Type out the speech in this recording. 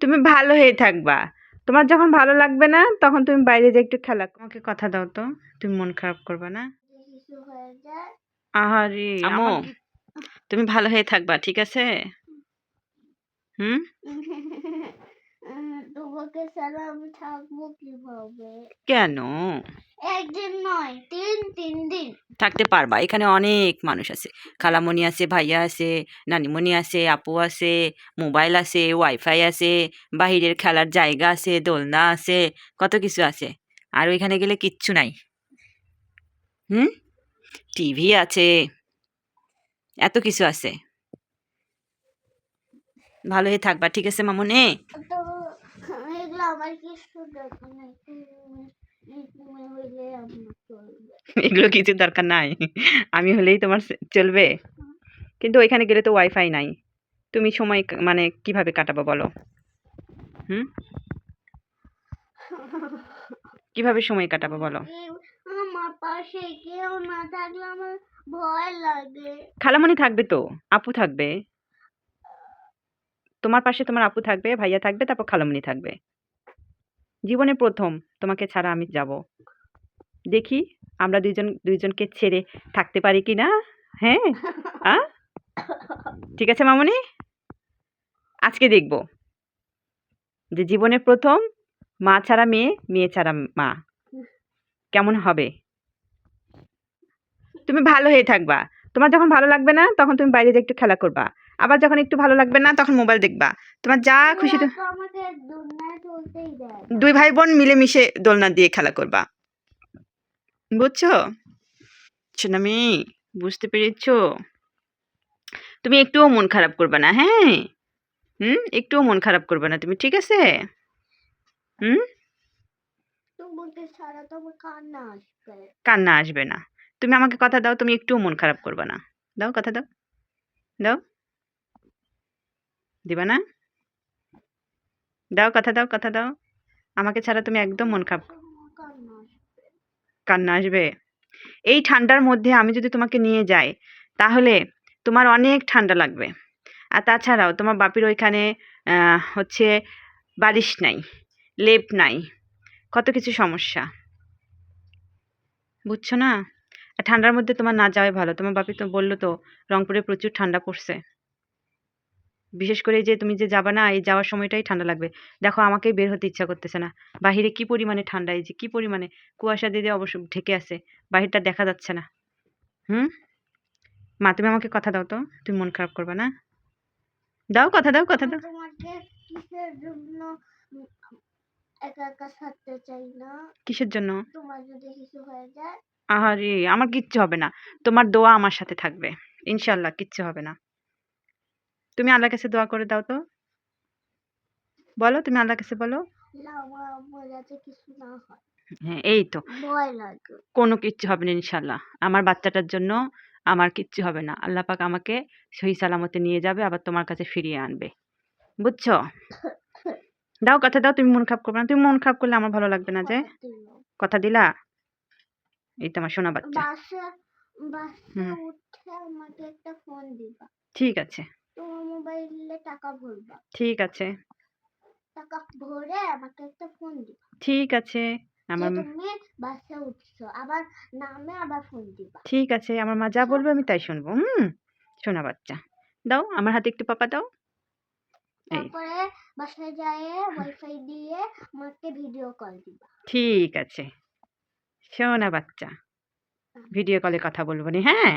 তুমি ভালো হয়ে থাকবা। তোমার যখন ভালো লাগবে না তখন তুমি বাইরে যে একটু খেলা আমাকে কথা দাও তো। তুমি মন খারাপ করবে না। কিছু হয়ে আহারে আমো তুমি ভালো হয়ে থাকবা ঠিক আছে? হুম? তোমাকে ছাড়া আমি থাকব কীভাবে? কেন? একদিন নয় তিন তিন দিন। থাকতে পারবা এখানে অনেক মানুষ আছে। খালামণি আছে ভাইয়া আছে নানিমণি আছে আপু আছে মোবাইল আছে ওয়াইফাই আছে বাহিরের খেলার জায়গা আছে দোলনা আছে কত কিছু আছে। আর ওইখানে গেলে কিচ্ছু নাই। হুম? টিভি আছে এত কিছু আছে। ভালো হয়ে থাকবা ঠিক আছে মামুনে? এগুলো কিছু দরকার নেই। আমি হলেই তোমার চলবে। কিন্তু ওইখানে গেলে তো ওয়াইফাই নাই। তুমি সময় মানে কীভাবে কাটাবো বলো? হুম? কীভাবে সময় কাটাবো বলো? কেউ আমার পাশে কেউ না থাকলে আমার ভয় লাগে খালামণি থাকবে তো? আপু থাকবে? তোমার পাশে তোমার আপু থাকবে, ভাইয়া থাকবে, তারপর খালামণি থাকবে। জীবনে প্রথম, তোমাকে ছাড়া আমি যাব। দেখি আমরা দুইজন, দুইজনকে ছেড়ে থাকতে পারি কি না হ্যাঁ ঠিক আছে মামনি? আজকে দেখব। যে জীবনে প্রথম, মা ছাড়া মেয়ে মেয়ে ছাড়া মা। কেমন হবে? তুমি ভালো হয়ে থাকবা। তোমার যখন ভালো লাগবে না, তখন তুমি বাইরে যে একটু খেলা করবা। আবার যখন একটু ভালো লাগবে না, তখন মোবাইল দেখবা। তোমার যা খুশি। দুই ভাই বোন মিলেমিশে দোলনা দিয়ে খেলা করবা। বুঝছ? সোনামি বুঝতে পেরেছ? তুমি একটুও মন খারাপ করবে না হ্যাঁ? হুম? একটুও মন খারাপ করবে না তুমি ঠিক আছে? হুম? কান্না আসবে না। তুমি আমাকে কথা দাও তুমি একটুও মন খারাপ করবে না। দাও কথা দাও। দাও। দিবা না? দাও কথা দাও কথা দাও। আমাকে ছাড়া তুমি একদম মন খারাপ কান্না আসবে। এই ঠান্ডার মধ্যে আমি যদি তোমাকে নিয়ে যাই, তাহলে তোমার অনেক ঠান্ডা লাগবে। আর তাছাড়াও তোমার বাপির ওইখানে হচ্ছে বালিশ নাই, লেপ নাই। কত কিছু সমস্যা। বুঝছ না? ঠান্ডার মধ্যে তোমার না যাওয়াই ভালো। তোমার বাপি তো বলল তো, রংপুরে প্রচুর ঠান্ডা পড়ছে। বিশেষ করে যে তুমি যে যাবা না এই যাওয়ার সময়টাই ঠান্ডা লাগবে। দেখো আমাকেই বের হতে ইচ্ছা করতেছে না। বাহিরে কি পরিমাণে ঠান্ডা এই যে কি পরিমাণে? কুয়াশা দিয়ে অবশ্য ঢেকে আছে বাহিরটা দেখা যাচ্ছে না। হুম? মা তুমি আমাকে কথা দাও তো তুমি মন খারাপ করবে না? দাও কথা দাও কথা দাও। কিসের জন্য আহারে আমার কিচ্ছু হবে না। তোমার দোয়া আমার সাথে থাকবে। ইনশাল্লাহ কিচ্ছু হবে না। তুমি আল্লাহর কাছে দোয়া করে দাও তো। বলো তুমি আল্লাহর কাছে বলো। হয়। এই তো। কোনো কিচ্ছু হবে না ইনশাল্লাহ আমার বাচ্চাটার জন্য আমার কিচ্ছু হবে না। আল্লাহ পাক আমাকে সহি সালামতে নিয়ে যাবে আবার তোমার কাছে ফিরিয়ে আনবে। বুঝছ? দাও কথা দাও তুমি মন খারাপ করবে না। তুমি মন খারাপ করলে আমার ভালো লাগবে না যে। কথা দিলা। এই তো আমার শোনা বাচ্চা ঠিক আছে। তোমার মোবাইলে টাকা ভরবা। ঠিক আছে। টাকা ভরে আমাকে একটা ফোন দিবা। ঠিক আছে আমার তুমি বাসে উঠছো আবার নামে আবার ফোন দিবা। ঠিক আছে আমার মা যা বলবে আমি তাই শুনব হুম? শোনা বাচ্চা দাও আমার হাতে একটু পাপা দাও। তারপরে বাসায় যায় ওয়াইফাই দিয়ে আমাকে ভিডিও কল দিবা। ঠিক আছে শোনা বাচ্চা ভিডিও কলে কথা বলব নি হ্যাঁ?